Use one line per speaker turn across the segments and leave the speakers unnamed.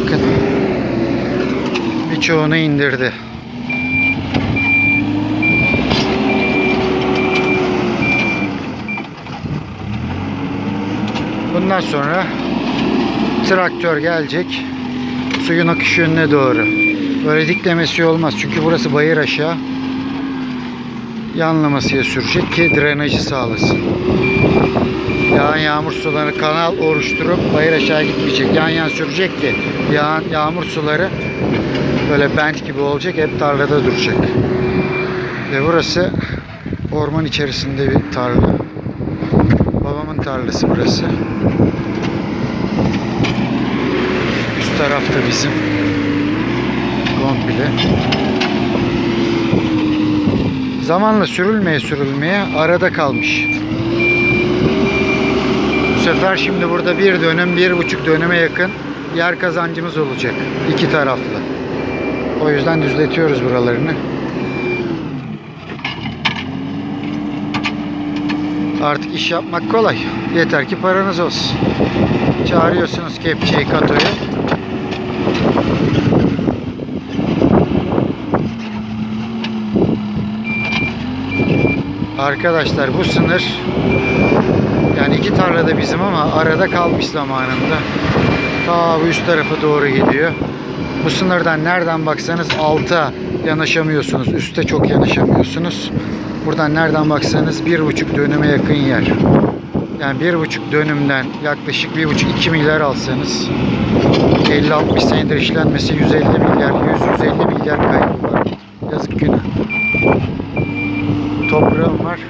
Bakın. Birçoğunu indirdi. Bundan sonra traktör gelecek. Suyun akış yönüne doğru. Böyle diklemesi olmaz. Çünkü burası bayır aşağı. Yanlamasıya sürecek ki drenajı sağlasın. Yağan yağmur suları kanal oluşturup bayır aşağı gitmeyecek. Yan yan sürecek ki yağan yağmur suları böyle bent gibi olacak. Hep tarlada duracak. Ve burası orman içerisinde bir tarla. Babamın tarlası burası. Üst tarafta bizim. Komple. Zamanla sürülmeye sürülmeye arada kalmış. Sefer şimdi burada bir dönüm, bir buçuk dönüme yakın yer kazancımız olacak. iki taraflı. O yüzden düzletiyoruz buralarını. Artık iş yapmak kolay. Yeter ki paranız olsun. Çağırıyorsunuz kepçeyi, katoyu. Arkadaşlar bu sınır yani iki tarlada bizim ama arada kalmış zamanında. Ta bu üst tarafa doğru gidiyor. Bu sınırdan nereden baksanız alta yanaşamıyorsunuz. Üste çok yanaşamıyorsunuz. Buradan nereden baksanız bir buçuk dönüme yakın yer. Yani bir buçuk dönümden yaklaşık bir buçuk iki milyar alsanız 50-60 senedir işlenmesi 150 milyar, 100-150 milyar kayıp var. Yazık günah. Toprağım var.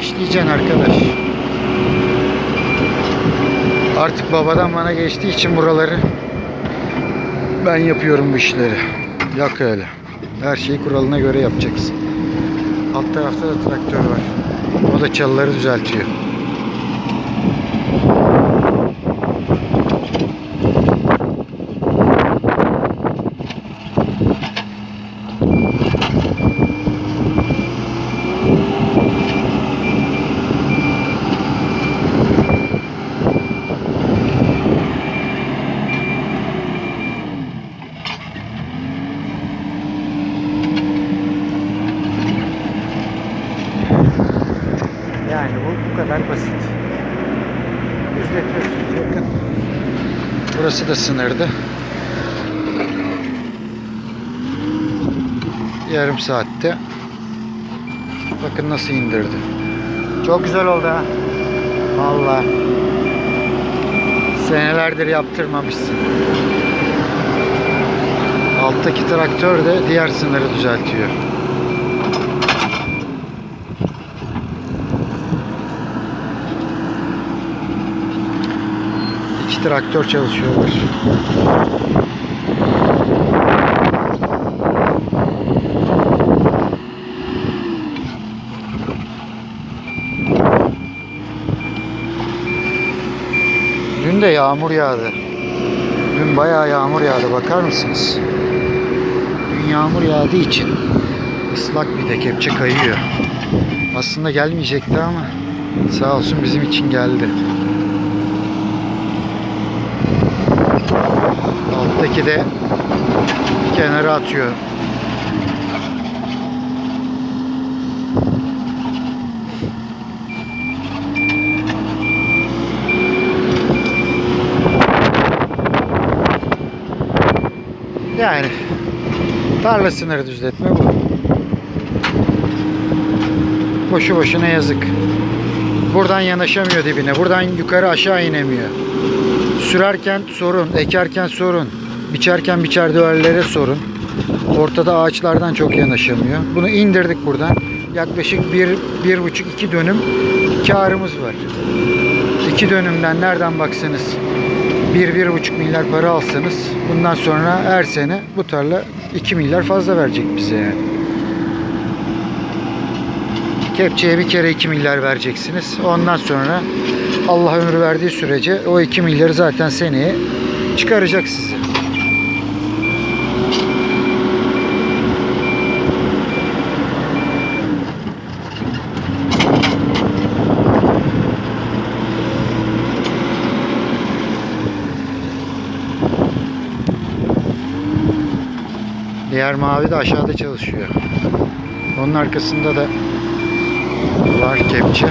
İşleyeceksin arkadaş. Artık babadan bana geçtiği için buraları ben yapıyorum bu işleri. Yok öyle. Her şeyi kuralına göre yapacaksın. Alt tarafta da traktör var. O da çalıları düzeltiyor. Yani bu bu kadar basit. Düzletiyorsunuz bakın. Burası da sınırdı. Yarım saatte. Bakın nasıl indirdi. Çok güzel oldu ha. Vallahi. Senelerdir yaptırmamışsın. Alttaki traktör de diğer sınırı düzeltiyor. Traktör çalışıyorlar. Dün de yağmur yağdı. Dün bayağı yağmur yağdı bakar mısınız? Dün yağmur yağdığı için ıslak bir de kepçe kayıyor. Aslında gelmeyecekti ama sağ olsun bizim için geldi. Alttaki de kenara atıyor. Yani tarla sınırı düzletme bu. Boşu boşuna yazık. Buradan yanaşamıyor dibine. Buradan yukarı aşağı inemiyor. Sürerken sorun, ekerken sorun, biçerken biçer döverlere sorun. Ortada ağaçlardan çok yanaşamıyor. Bunu indirdik buradan. Yaklaşık bir, bir buçuk iki dönüm karımız var. İki dönümden nereden baksanız bir, bir buçuk milyar para alsanız bundan sonra her sene bu tarla 2 milyar fazla verecek bize yani. Kepçeye bir kere 2 milyar vereceksiniz. Ondan sonra Allah ömür verdiği sürece o 2 milyarı zaten seneye çıkaracak size. Diğer mavi de aşağıda çalışıyor. Onun arkasında da var kepçe.